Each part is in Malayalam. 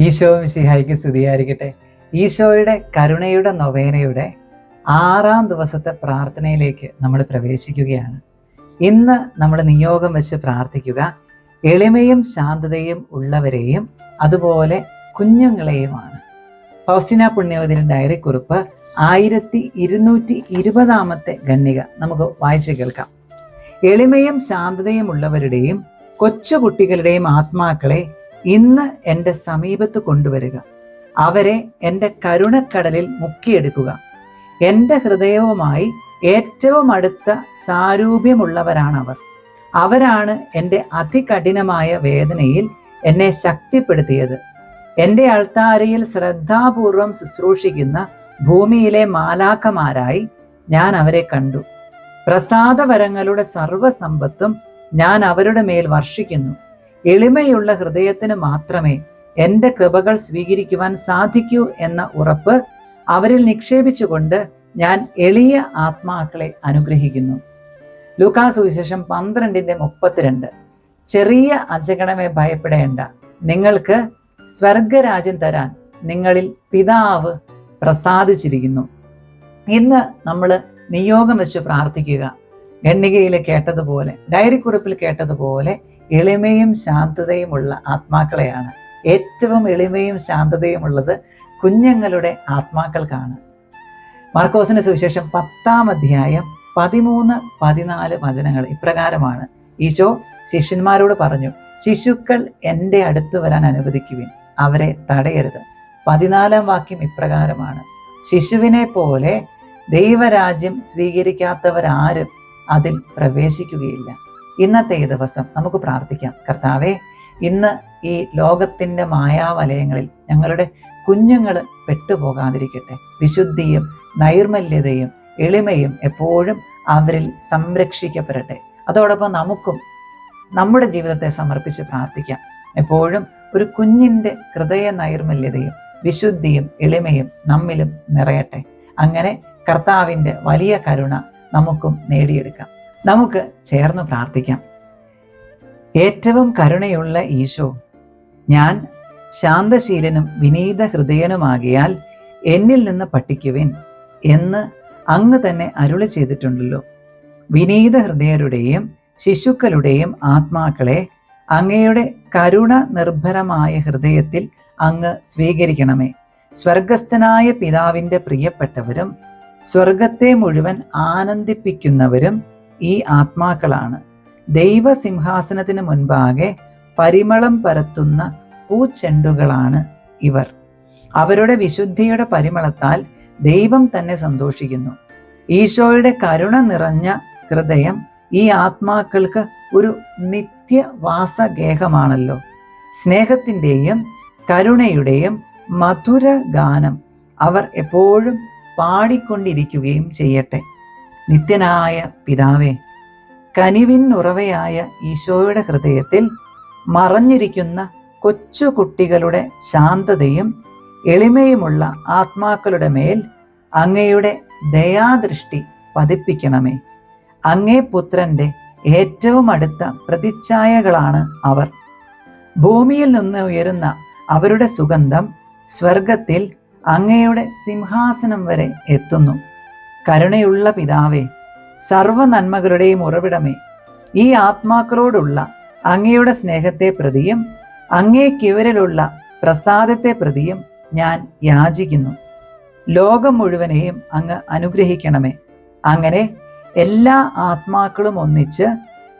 ഈശോ ശിഹായിക്ക് സ്തുതിയായിരിക്കട്ടെ. ഈശോയുടെ കരുണയുടെ നൊവേനയുടെ ആറാം ദിവസത്തെ പ്രാർത്ഥനയിലേക്ക് നമ്മൾ പ്രവേശിക്കുകയാണ്. ഇന്ന് നമ്മൾ നിയോഗം വെച്ച് പ്രാർത്ഥിക്കുക. എളിമയും ശാന്തതയും ഉള്ളവരെയും അതുപോലെ കുഞ്ഞുങ്ങളെയുമാണ്. ഫൗസ്റ്റിന പുണ്യവതിന് ഡയറി കുറിപ്പ് ആയിരത്തി ഇരുന്നൂറ്റി ഇരുപതാമത്തെ ഖണ്ണിക നമുക്ക് വായിച്ചു കേൾക്കാം. എളിമയും ശാന്തതയും ഉള്ളവരുടെയും കൊച്ചുകുട്ടികളുടെയും ആത്മാക്കളെ ഇന്ന് എന്റെ സമീപത്ത് കൊണ്ടുവരിക. അവരെ എന്റെ കരുണക്കടലിൽ മുക്കിയെടുക്കുക. എന്റെ ഹൃദയവുമായി ഏറ്റവും അടുത്ത സാരൂപ്യമുള്ളവരാണവർ. അവരാണ് എന്റെ അതികഠിനമായ വേദനയിൽ എന്നെ ശക്തിപ്പെടുത്തിയത്. എന്റെ അൾത്താരയിൽ ശ്രദ്ധാപൂർവം ശുശ്രൂഷിക്കുന്ന ഭൂമിയിലെ മാലാക്കമാരായി ഞാൻ അവരെ കണ്ടു. പ്രസാദവരങ്ങളുടെ സർവസമ്പത്തും ഞാൻ അവരുടെ മേൽ വർഷിക്കുന്നു. എളിമയുള്ള ഹൃദയത്തിന് മാത്രമേ എന്റെ കൃപകൾ സ്വീകരിക്കുവാൻ സാധിക്കൂ എന്ന ഉറപ്പ് അവരിൽ നിക്ഷേപിച്ചുകൊണ്ട് ഞാൻ എളിയ ആത്മാക്കളെ അനുഗ്രഹിക്കുന്നു. ലൂക്കാസ് വിശേഷം പന്ത്രണ്ടിന്റെ മുപ്പത്തിരണ്ട്. ചെറിയ അജഗണമേ ഭയപ്പെടേണ്ട. നിങ്ങൾക്ക് സ്വർഗരാജ്യം തരാൻ നിങ്ങളിൽ പിതാവ് പ്രസാദിച്ചിരിക്കുന്നു. ഇന്ന് നമ്മൾ നിയോഗം വെച്ച് പ്രാർത്ഥിക്കുക. എണ്ണികയിൽ കേട്ടതുപോലെ ഡയറി കുറിപ്പിൽ കേട്ടതുപോലെ എളിമയും ശാന്തതയുമുള്ള ആത്മാക്കളെയാണ്. ഏറ്റവും എളിമയും ശാന്തതയുമുള്ളത് കുഞ്ഞുങ്ങളുടെ ആത്മാക്കൾക്കാണ്. മാർക്കോസിന്റെ സുവിശേഷം പത്താം അധ്യായം പതിമൂന്ന് പതിനാല് വചനങ്ങൾ ഇപ്രകാരമാണ്. ഈശോ ശിഷ്യന്മാരോട് പറഞ്ഞു ശിശുക്കൾ എന്റെ അടുത്ത് വരാൻ അനുവദിക്കുവിൻ അവരെ തടയരുത്. പതിനാലാം വാക്യം ഇപ്രകാരമാണ്. ശിശുവിനെ പോലെ ദൈവരാജ്യം സ്വീകരിക്കാത്തവരാരും അതിൽ പ്രവേശിക്കുകയില്ല. ഇന്നത്തെ ഈ ദിവസം നമുക്ക് പ്രാർത്ഥിക്കാം. കർത്താവേ ഇന്ന് ഈ ലോകത്തിന്റെ മായാവലയങ്ങളിൽ ഞങ്ങളുടെ കുഞ്ഞുങ്ങൾ പെട്ടുപോകാതിരിക്കട്ടെ. വിശുദ്ധിയും നൈർമല്യതയും എളിമയും എപ്പോഴും അവരിൽ സംരക്ഷിക്കപ്പെടട്ടെ. അതോടൊപ്പം നമുക്കും നമ്മുടെ ജീവിതത്തെ സമർപ്പിച്ച് പ്രാർത്ഥിക്കാം. എപ്പോഴും ഒരു കുഞ്ഞിന്റെ ഹൃദയ നൈർമല്യതയും വിശുദ്ധിയും എളിമയും നമ്മിലും നിറയട്ടെ. അങ്ങനെ കർത്താവിന്റെ വലിയ കരുണ നമുക്കും നേടിയെടുക്കാം. നമുക്ക് ചേർന്ന് പ്രാർത്ഥിക്കാം. ഏറ്റവും കരുണയുള്ള ഈശോ ഞാൻ ശാന്തശീലനും വിനീത ഹൃദയനുമാകിയാൽ എന്നിൽ നിന്ന് പഠിക്കുവിൻ എന്ന് അങ്ങ് തന്നെ അരുളി ചെയ്തിട്ടുണ്ടല്ലോ. വിനീത ഹൃദയരുടെയും ശിശുക്കളുടെയും ആത്മാക്കളെ അങ്ങയുടെ കരുണ നിർഭരമായ ഹൃദയത്തിൽ അങ്ങ് സ്വീകരിക്കണമേ. സ്വർഗസ്ഥനായ പിതാവിന്റെ പ്രിയപ്പെട്ടവരും സ്വർഗത്തെ മുഴുവൻ ആനന്ദിപ്പിക്കുന്നവരും ഈ ആത്മാക്കളാണ്. ദൈവസിംഹാസനത്തിന് മുൻപാകെ പരിമളം പരത്തുന്ന പൂച്ചെണ്ടുകളാണ് ഇവർ. അവരുടെ വിശുദ്ധിയുടെ പരിമളത്താൽ ദൈവം തന്നെ സന്തോഷിക്കുന്നു. ഈശോയുടെ കരുണ നിറഞ്ഞ ഹൃദയം ഈ ആത്മാക്കൾക്ക് ഒരു നിത്യവാസഗേഹമാണല്ലോ. സ്നേഹത്തിന്റെയും കരുണയുടെയും മധുര ഗാനം അവർ എപ്പോഴും പാടിക്കൊണ്ടിരിക്കുകയും ചെയ്യട്ടെ. നിത്യനായ പിതാവേ കനിവിൻ ഉറവയായ ഈശോയുടെ ഹൃദയത്തിൽ മറഞ്ഞിരിക്കുന്ന കൊച്ചു കുട്ടികളുടെ ശാന്തതയും എളിമയുമുള്ള ആത്മാക്കളുടെ മേൽ അങ്ങയുടെ ദയാദൃഷ്ടി പതിപ്പിക്കണമേ. അങ്ങേ പുത്രന്റെ ഏറ്റവും അടുത്ത പ്രതിച്ഛായകളാണ് അവർ. ഭൂമിയിൽ നിന്ന് ഉയരുന്ന അവരുടെ സുഗന്ധം സ്വർഗത്തിൽ അങ്ങയുടെ സിംഹാസനം വരെ എത്തുന്നു. കരുണയുള്ള പിതാവേ സർവ നന്മകളുടെയും ഉറവിടമേ ഈ ആത്മാക്കളോടുള്ള അങ്ങയുടെ സ്നേഹത്തെ പ്രതിയും അങ്ങേക്കിവരിലുള്ള പ്രസാദത്തെ പ്രതിയും ഞാൻ യാചിക്കുന്നു. ലോകം മുഴുവനെയും അങ്ങ് അനുഗ്രഹിക്കണമേ. അങ്ങനെ എല്ലാ ആത്മാക്കളും ഒന്നിച്ച്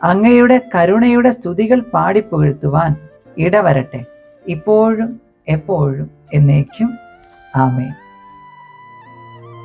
അങ്ങയുടെ കരുണയുടെ സ്തുതികൾ പാടിപ്പുകഴ്ത്തുവാൻ ഇടവരട്ടെ. ഇപ്പോഴും എപ്പോഴും എന്നേക്കും. ആമേ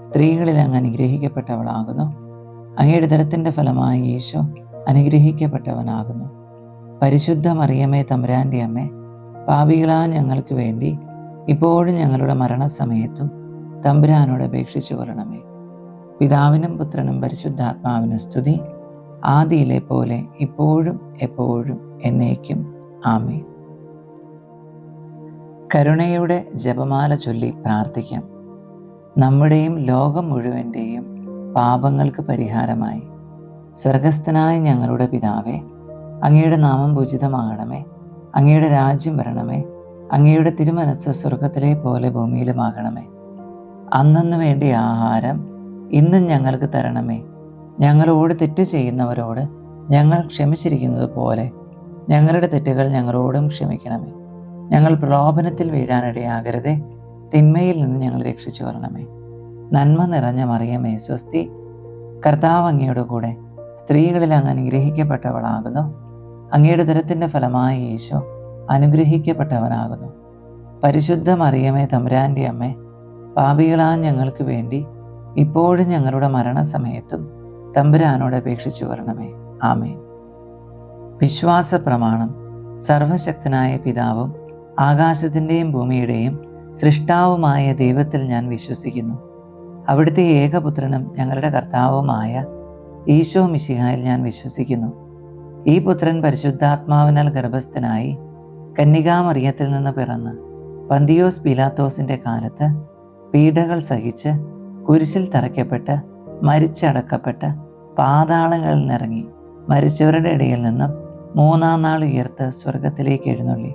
സ്ത്രീകളിൽ അങ്ങ് അനുഗ്രഹിക്കപ്പെട്ടവളാകുന്നു. അങ്ങയുടെ തരത്തിന്റെ ഫലമായി ഈശോ അനുഗ്രഹിക്കപ്പെട്ടവനാകുന്നു. പരിശുദ്ധ മറിയമ്മേ തമ്പുരാന്റെ അമ്മ പാപികളാ ഞങ്ങൾക്ക് വേണ്ടി ഇപ്പോഴും ഞങ്ങളുടെ മരണസമയത്തും തമ്പുരാനോട് അപേക്ഷിച്ചു കൊള്ളണമേ. പിതാവിനും പുത്രനും പരിശുദ്ധാത്മാവിനും സ്തുതി. ആദിയിലെ പോലെ ഇപ്പോഴും എപ്പോഴും എന്നേക്കും. ആമേ കരുണയുടെ ജപമാല ചൊല്ലി പ്രാർത്ഥിക്കാം. നമ്മുടെയും ലോകം മുഴുവന്റെയും പാപങ്ങൾക്ക് പരിഹാരമായി. സ്വർഗസ്ഥനായ ഞങ്ങളുടെ പിതാവേ അങ്ങയുടെ നാമം പൂജിതമാകണമേ. അങ്ങയുടെ രാജ്യം വരണമേ. അങ്ങയുടെ തിരുമനസ് സ്വർഗത്തിലെ പോലെ ഭൂമിയിലുമാകണമേ. അന്നെന്ന് വേണ്ടിയ ആഹാരം ഇന്നും ഞങ്ങൾക്ക് തരണമേ. ഞങ്ങളോട് തെറ്റ് ചെയ്യുന്നവരോട് ഞങ്ങൾ ക്ഷമിച്ചിരിക്കുന്നത് പോലെ ഞങ്ങളുടെ തെറ്റുകൾ ഞങ്ങളോടും ക്ഷമിക്കണമേ. ഞങ്ങൾ പ്രലോഭനത്തിൽ വീഴാനിടയാകരുതേ. തിന്മയിൽ നിന്ന് ഞങ്ങൾ രക്ഷിച്ചു കൊള്ളണമേ. നന്മ നിറഞ്ഞ മറിയമേ സ്വസ്തി. കർത്താവ് അങ്ങയുടെ കൂടെ സ്ത്രീകളിൽ അങ്ങ് അനുഗ്രഹിക്കപ്പെട്ടവളാകുന്നു. അങ്ങയുടെ ദുരത്തിന്റെ ഫലമായ ഈശോ അനുഗ്രഹിക്കപ്പെട്ടവനാകുന്നു. പരിശുദ്ധ മറിയമേ തമ്പുരാന്റെ അമ്മേ പാപികളാ ഞങ്ങൾക്ക് വേണ്ടി ഇപ്പോഴും ഞങ്ങളുടെ മരണസമയത്തും തമ്പുരാനോട് അപേക്ഷിച്ചു വരണമേ ആമേ വിശ്വാസ പ്രമാണം സർവശക്തനായ പിതാവും ആകാശത്തിന്റെയും ഭൂമിയുടെയും സൃഷ്ടാവുമായ ദൈവത്തിൽ ഞാൻ വിശ്വസിക്കുന്നു. അവിടുത്തെ ഏകപുത്രനും ഞങ്ങളുടെ കർത്താവുമായ ഈശോ മിശിഹായിൽ ഞാൻ വിശ്വസിക്കുന്നു. ഈ പുത്രൻ പരിശുദ്ധാത്മാവിനാൽ ഗർഭസ്ഥനായി കന്യകാമറിയത്തിൽ നിന്ന് പിറന്ന് പന്തിയോസ് പീലാത്തോസിന്റെ കാലത്ത് പീഡകൾ സഹിച്ച് കുരിശിൽ തറയ്ക്കപ്പെട്ട് മരിച്ചടക്കപ്പെട്ട് പാതാളങ്ങളിൽ നിറങ്ങി മരിച്ചവരുടെ ഇടയിൽ നിന്നും മൂന്നാം നാൾ ഉയർത്ത് സ്വർഗത്തിലേക്ക് എഴുന്നള്ളി.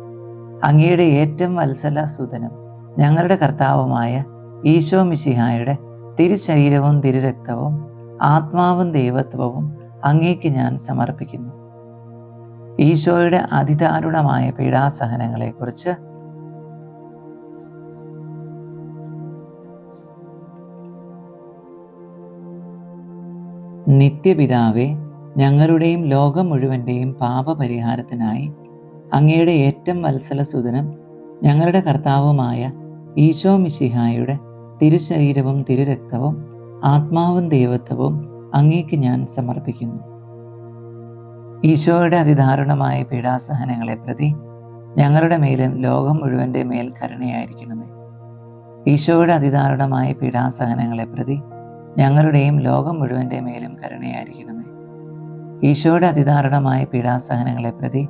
അങ്ങയുടെ ഏറ്റവും വത്സല സുതനും ഞങ്ങളുടെ കർത്താവുമായ ഈശോ മിശിഹായുടെ തിരുശരീരവും തിരുരക്തവും ആത്മാവും ദൈവത്വവും അങ്ങേക്ക് ഞാൻ സമർപ്പിക്കുന്നു. ഈശോയുടെ അതിദാരുണമായ പീഡാസഹനങ്ങളെക്കുറിച്ച് നിത്യപിതാവെ ഞങ്ങളുടെയും ലോകം മുഴുവന്റെയും പാപപരിഹാരത്തിനായി അങ്ങയുടെ ഏറ്റവും സുദനം ഞങ്ങളുടെ കർത്താവുമായ ഈശോ മിശിഹായുടെ തിരുശരീരവും തിരുരക്തവും ആത്മാവും ദൈവത്വവും അങ്ങേക്ക് ഞാൻ സമർപ്പിക്കുന്നു. ഈശോയുടെ അതിദാരുണമായ പീഡാസഹനങ്ങളെ പ്രതി ഞങ്ങളുടെ മേലും ലോകം മുഴുവന്റെ മേൽ കരുണയായിരിക്കണമേ. ഈശോയുടെ അതിദാരുണമായ പീഡാസഹനങ്ങളെ പ്രതി ഞങ്ങളുടെയും ലോകം മുഴുവന്റെ മേലും കരുണയായിരിക്കണമേ. ഈശോയുടെ അതിദാരുണമായ പീഡാസഹനങ്ങളെ പ്രതി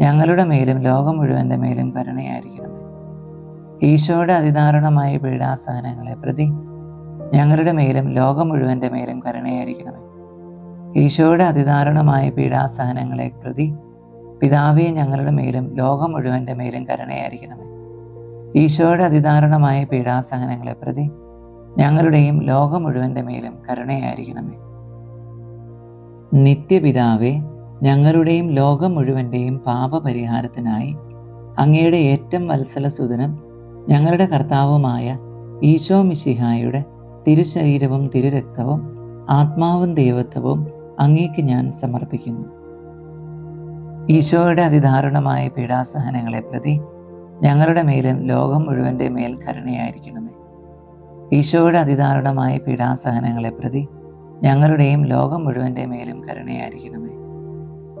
ഞങ്ങളുടെ മേലും ലോകം മുഴുവന്റെ മേലും കരുണയായിരിക്കണമേ. ഈശോയുടെ അതിദാരുണമായ പീഡാസഹനങ്ങളെ പ്രതി ഞങ്ങളുടെ മേലും ലോകം മുഴുവന്റെ മേലും കരുണയായിരിക്കണമേ. ഈശോയുടെ അതിദാരുണമായ പീഡാസഹനങ്ങളെ പ്രതി പിതാവേ ഞങ്ങളുടെ മേലും ലോകം മുഴുവന്റെ മേലും കരുണയായിരിക്കണമേ. ഈശോയുടെ അതിദാരുണമായ പീഡാസഹനങ്ങളെ പ്രതി ഞങ്ങളുടെയും ലോകം മുഴുവന്റെ മേലും കരുണയായിരിക്കണമേ. നിത്യപിതാവേ ഞങ്ങളുടെയും ലോകം മുഴുവന്റെയും പാപപരിഹാരത്തിനായി അങ്ങയുടെ ഏറ്റവും വത്സലസുതനും ഞങ്ങളുടെ കർത്താവുമായ ഈശോ മിശിഹായുടെ തിരുശരീരവും തിരുരക്തവും ആത്മാവും ദൈവത്വവും അങ്ങേക്ക് ഞാൻ സമർപ്പിക്കുന്നു. ഈശോയുടെ അതിദാരുണമായ പീഡാസഹനങ്ങളെ പ്രതി ഞങ്ങളുടെ മേലും ലോകം മുഴുവന്റെ മേൽ കരുണയായിരിക്കണമേ. ഈശോയുടെ അതിദാരുണമായ പീഡാസഹനങ്ങളെ പ്രതി ഞങ്ങളുടെയും ലോകം മുഴുവന്റെ മേലും കരുണയായിരിക്കണമേ.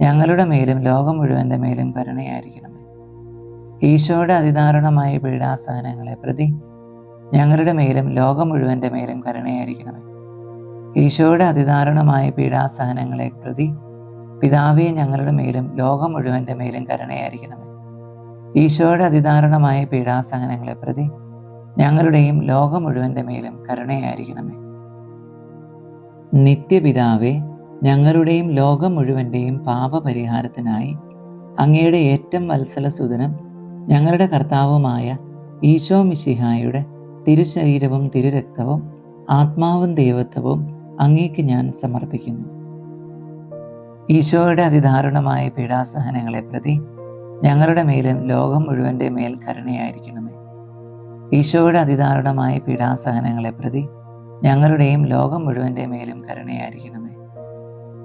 ഞങ്ങളുടെ മേലും ലോകം മുഴുവന്റെ മേലും കരുണയായിരിക്കണമേ. ഈശോയുടെ അതിദാരുണമായ പീഡാസഹനങ്ങളെ പ്രതി ഞങ്ങളുടെ മേലും ലോകം മുഴുവന്റെ മേലും കരുണയായിരിക്കണമേ. ഈശോയുടെ അതിദാരുണമായ പീഡാസഹനങ്ങളെ പ്രതി പിതാവേ ഞങ്ങളുടെ മേലും ലോകം മുഴുവന്റെ മേലും കരുണയായിരിക്കണമേ. ഈശോയുടെ അതിദാരുണമായ പീഡാസഹനങ്ങളെ പ്രതി ഞങ്ങളുടെയും ലോകം മുഴുവന്റെ മേലും കരുണയായിരിക്കണമേ. നിത്യപിതാവേ ഞങ്ങളുടെയും ലോകം മുഴുവന്റെയും പാപപരിഹാരത്തിനായി അങ്ങയുടെ ഏറ്റവും വത്സലസുതനും ഞങ്ങളുടെ കർത്താവുമായ ഈശോ മിശിഹായുടെ തിരുശരീരവും തിരുരക്തവും ആത്മാവും ദൈവത്വവും അങ്ങേക്ക് ഞാൻ സമർപ്പിക്കുന്നു. ഈശോയുടെ അതിദാരുണമായ പീഡാസഹനങ്ങളെ പ്രതി ഞങ്ങളുടെ മേലും ലോകം മുഴുവന്റെ മേൽ കരുണയായിരിക്കണമേ. ഈശോയുടെ അതിദാരുണമായ പീഡാസഹനങ്ങളെ പ്രതി ഞങ്ങളുടെയും ലോകം മുഴുവന്റെ മേലും കരുണയായിരിക്കണമേ.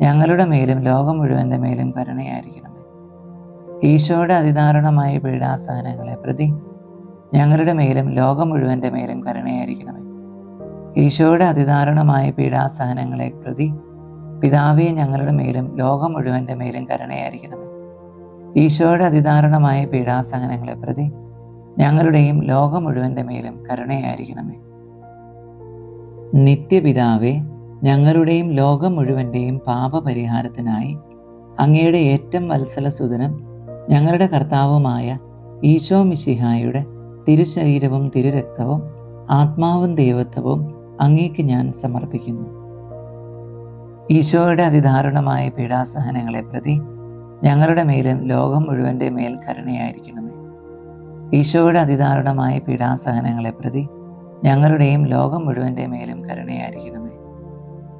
ഞങ്ങളുടെ മേലും ലോകം മുഴുവന്റെ മേലും കരുണയായിരിക്കണമേ. ഈശോയുടെ അതിദാരുണമായ പീഡാസഹനങ്ങളെ പ്രതി ഞങ്ങളുടെ മേലും ലോകം മുഴുവന്റെ മേലും കരുണയായിരിക്കണമേ. ഈശോയുടെ അതിദാരുണമായ പീഡാസഹനങ്ങളെ പ്രതി പിതാവേ ഞങ്ങളുടെ മേലും ലോകം മുഴുവന്റെ മേലും കരുണയായിരിക്കണമേ. ഈശോയുടെ അതിദാരുണമായ പീഡാസഹനങ്ങളെ പ്രതി ഞങ്ങളുടെയും ലോകം മുഴുവന്റെ മേലും കരുണയായിരിക്കണമേ. നിത്യപിതാവേ ഞങ്ങളുടെയും ലോകം മുഴുവന്റെയും പാപപരിഹാരത്തിനായി അങ്ങയുടെ ഏറ്റവും വത്സലസുതനും ഞങ്ങളുടെ കർത്താവുമായ ഈശോ മിശിഹായുടെ തിരുശരീരവും തിരുരക്തവും ആത്മാവും ദൈവത്വവും അങ്ങേക്ക് ഞാൻ സമർപ്പിക്കുന്നു. ഈശോയുടെ അതിദാരുണമായ പീഡാസഹനങ്ങളെ പ്രതി ഞങ്ങളുടെ മേലും ലോകം മുഴുവന്റെ മേൽ കരുണയായിരിക്കണമേ. ഈശോയുടെ അതിദാരുണമായ പീഡാസഹനങ്ങളെ പ്രതി ഞങ്ങളുടെയും ലോകം മുഴുവന്റെ മേലും കരുണയായിരിക്കണമേ.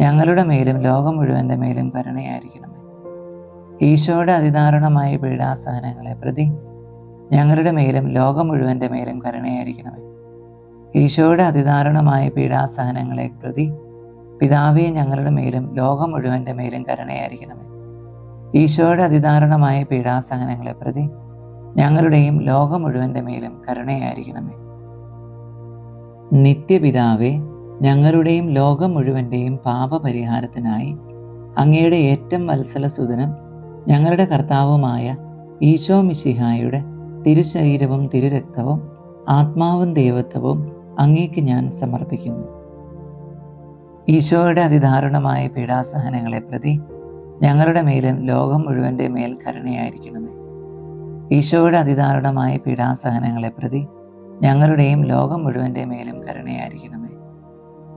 ഞങ്ങളുടെ മേലും ലോകം മുഴുവന്റെ മേലും കരുണയായിരിക്കണമേ. ഈശോയുടെ അതിദാരുണമായ പീഡാസഹനങ്ങളെ പ്രതി ഞങ്ങളുടെ മേലും ലോകം മുഴുവന്റെ മേലും കരുണയായിരിക്കണമേ. ഈശോയുടെ അതിദാരുണമായ പീഡാസഹനങ്ങളെ പ്രതി പിതാവേ ഞങ്ങളുടെ മേലും ലോകം മുഴുവന്റെ മേലും കരുണയായിരിക്കണമേ. ഈശോയുടെ അതിദാരുണമായ പീഡാസഹനങ്ങളെ പ്രതി ഞങ്ങളുടെയും ലോകം മുഴുവന്റെ മേലും കരുണയായിരിക്കണമേ. നിത്യപിതാവേ ഞങ്ങളുടെയും ലോകം മുഴുവന്റെയും പാപപരിഹാരത്തിനായി അങ്ങയുടെ ഏറ്റവും വത്സലസുതനും ഞങ്ങളുടെ കർത്താവുമായ ഈശോ മിശിഹായുടെ തിരുശരീരവും തിരുരക്തവും ആത്മാവും ദൈവത്വവും അങ്ങേക്ക് ഞാൻ സമർപ്പിക്കുന്നു. ഈശോയുടെ അതിദാരുണമായ പീഡാസഹനങ്ങളെ പ്രതി ഞങ്ങളുടെ മേലും ലോകം മുഴുവന്റെ മേൽ കരുണയായിരിക്കണമേ. ഈശോയുടെ അതിദാരുണമായ പീഡാസഹനങ്ങളെ പ്രതി ഞങ്ങളുടെയും ലോകം മുഴുവന്റെ മേലും കരുണയായിരിക്കണമേ.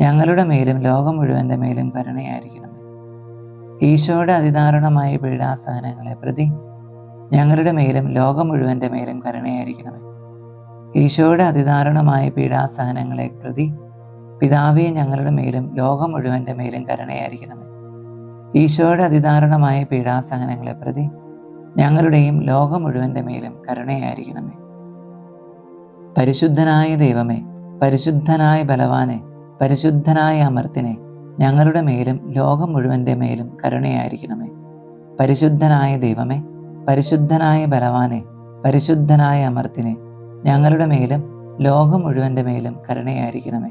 ഞങ്ങളുടെ മേലും ലോകം മുഴുവന്റെ മേലും കരുണയായിരിക്കണമേ. ഈശോയുടെ അതിദാരുണമായ പീഡാസഹനങ്ങളെ പ്രതി ഞങ്ങളുടെ മേലും ലോകം മുഴുവന്റെ മേലും കരുണയായിരിക്കണമേ. ഈശോയുടെ അതിദാരുണമായ പീഡാസഹനങ്ങളെ പ്രതി പിതാവേ ഞങ്ങളുടെ മേലും ലോകം മുഴുവന്റെ മേലും കരുണയായിരിക്കണമേ. ഈശോയുടെ അതിദാരുണമായ പീഡാസഹനങ്ങളെ പ്രതി ഞങ്ങളുടെയും ലോകം മുഴുവന്റെ മേലും കരുണയായിരിക്കണമേ. പരിശുദ്ധനായ ദൈവമേ പരിശുദ്ധനായ ബലവാനെ പരിശുദ്ധനായ അമർത്തിനെ ഞങ്ങളുടെ മേലും ലോകം മുഴുവന്റെ മേലും കരുണയായിരിക്കണമേ. പരിശുദ്ധനായ ദൈവമേ പരിശുദ്ധനായ ബലവാനെ പരിശുദ്ധനായ അമർത്തിനെ ഞങ്ങളുടെ മേലും ലോകം മുഴുവന്റെ മേലും കരുണയായിരിക്കണമേ.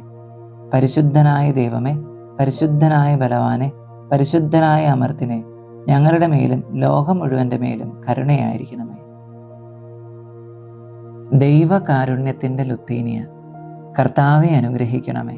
പരിശുദ്ധനായ ദൈവമേ പരിശുദ്ധനായ ബലവാനെ പരിശുദ്ധനായ അമർത്തിനെ ഞങ്ങളുടെ മേലും ലോകം മുഴുവന്റെ മേലും കരുണയായിരിക്കണമേ. ദൈവകാരുണ്യത്തിന്റെ ലുത്തീനിയ കർത്താവെ അനുഗ്രഹിക്കണമേ.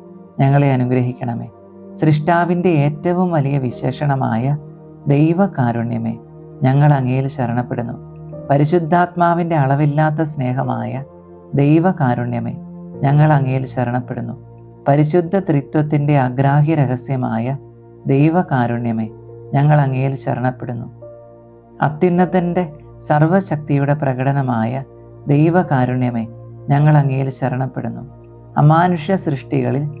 ഞങ്ങളെ അനുഗ്രഹിക്കണമേ. സൃഷ്ടാവിന്റെ ഏറ്റവും വലിയ വിശേഷണമായ ദൈവകാരുണ്യമേ ഞങ്ങൾ അങ്ങയിൽ ശരണപ്പെടുന്നു. പരിശുദ്ധാത്മാവിന്റെ അളവില്ലാത്ത സ്നേഹമായ ദൈവകാരുണ്യമേ ഞങ്ങൾ അങ്ങയിൽ ശരണപ്പെടുന്നു. പരിശുദ്ധ ത്രിത്വത്തിന്റെ അഗ്രാഹ്യ രഹസ്യമായ ദൈവകാരുണ്യമേ ഞങ്ങൾ അങ്ങയിൽ ശരണപ്പെടുന്നു. അത്യുന്നതന്റെ സർവശക്തിയുടെ പ്രകടനമായ ദൈവകാരുണ്യമേ ഞങ്ങൾ അങ്ങയിൽ ശരണപ്പെടുന്നു. അമാനുഷ്യ സൃഷ്ടികളിൽ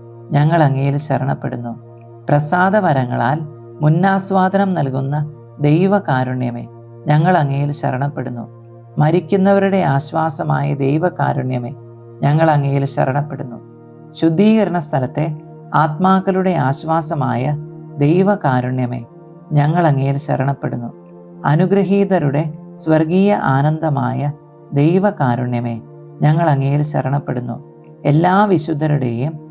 ഞങ്ങൾ അങ്ങയിൽ ശരണപ്പെടുന്നു. പ്രസാദവരങ്ങളാൽ മുന്നാസ്വാദനം നൽകുന്ന ദൈവകാരുണ്യമേ ഞങ്ങൾ അങ്ങയിൽ ശരണപ്പെടുന്നു. മരിക്കുന്നവരുടെ ആശ്വാസമായ ദൈവകാരുണ്യമേ ഞങ്ങൾ അങ്ങയിൽ ശരണപ്പെടുന്നു. ശുദ്ധീകരണ സ്ഥലത്തെ ആത്മാക്കളുടെ ആശ്വാസമായ ദൈവകാരുണ്യമേ ഞങ്ങൾ അങ്ങയിൽ ശരണപ്പെടുന്നു. അനുഗ്രഹീതരുടെ സ്വർഗീയ ആനന്ദമായ ദൈവകാരുണ്യമേ ഞങ്ങൾ അങ്ങയിൽ ശരണപ്പെടുന്നു. എല്ലാ വിശുദ്ധരുടെയും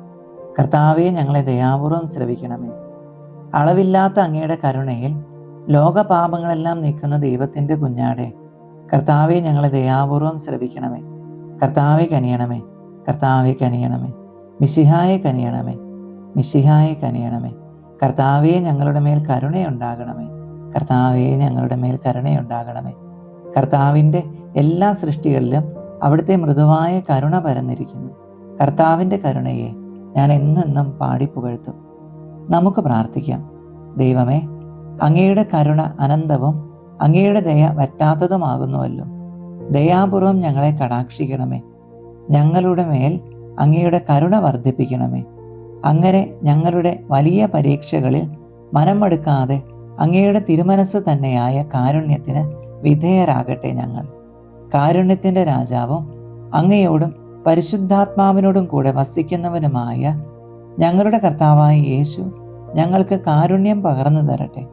കർത്താവെ ഞങ്ങളെ ദയാപൂർവം ശ്രവിക്കണമേ അളവില്ലാത്ത അങ്ങയുടെ കരുണയിൽ ലോകപാപങ്ങളെല്ലാം നീക്കുന്ന ദൈവത്തിന്റെ കുഞ്ഞാടെ കർത്താവെ ഞങ്ങളെ ദയാപൂർവം ശ്രവിക്കണമേ കർത്താവെ കനിയണമേ. കർത്താവെ കനിയണമേ. മിശിഹായെ കനിയണമേ. മിശിഹായെ കനിയണമേ. കർത്താവെ ഞങ്ങളുടെ മേൽ കരുണയുണ്ടാകണമേ. കർത്താവെ ഞങ്ങളുടെ മേൽ കരുണയുണ്ടാകണമേ. കർത്താവിന്റെ എല്ലാ സൃഷ്ടികളിലും അവിടുത്തെ മൃദുവായ കരുണ പരന്നിരിക്കുന്നു. കർത്താവിന്റെ കരുണയെ ഞാൻ എന്നെന്നും പാടി പുകഴ്ത്തും. നമുക്ക് പ്രാർത്ഥിക്കാം. ദൈവമേ അങ്ങയുടെ കരുണ അനന്തവും അങ്ങയുടെ ദയ വറ്റാത്തതുമാകുന്നുവല്ലോ. ദയാപൂർവം ഞങ്ങളെ കടാക്ഷിക്കണമേ. ഞങ്ങളുടെ മേൽ അങ്ങയുടെ കരുണ വർദ്ധിപ്പിക്കണമേ. അങ്ങനെ ഞങ്ങളുടെ വലിയ പരീക്ഷകളിൽ മനമെടുക്കാതെ അങ്ങയുടെ തിരുമനസ് തന്നെയായ കാരുണ്യത്തിന് വിധേയരാകട്ടെ ഞങ്ങൾ. കാരുണ്യത്തിന്റെ രാജാവും അങ്ങയോടും പരിശുദ്ധാത്മാവിനോടും കൂടെ വസിക്കുന്നവനുമായ ഞങ്ങളുടെ കർത്താവായ യേശു ഞങ്ങൾക്ക് കാരുണ്യം പകർന്നു തരട്ടെ.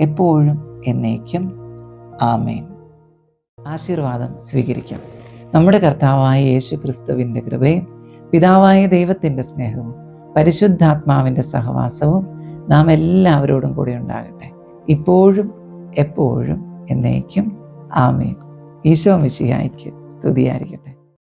എപ്പോഴും എന്നേക്കും. ആമേൻ. ആശീർവാദം സ്വീകരിക്കാം. നമ്മുടെ കർത്താവായ യേശു ക്രിസ്തുവിന്റെ കൃപയും പിതാവായ ദൈവത്തിന്റെ സ്നേഹവും പരിശുദ്ധാത്മാവിന്റെ സഹവാസവും നാം എല്ലാവരോടും കൂടി ഉണ്ടാകട്ടെ. ഇപ്പോഴും എപ്പോഴും എന്നേക്കും. ആമേൻ. ഈശോ മിശിഹായിക്ക് സ്തുതിയായിരിക്കട്ടെ.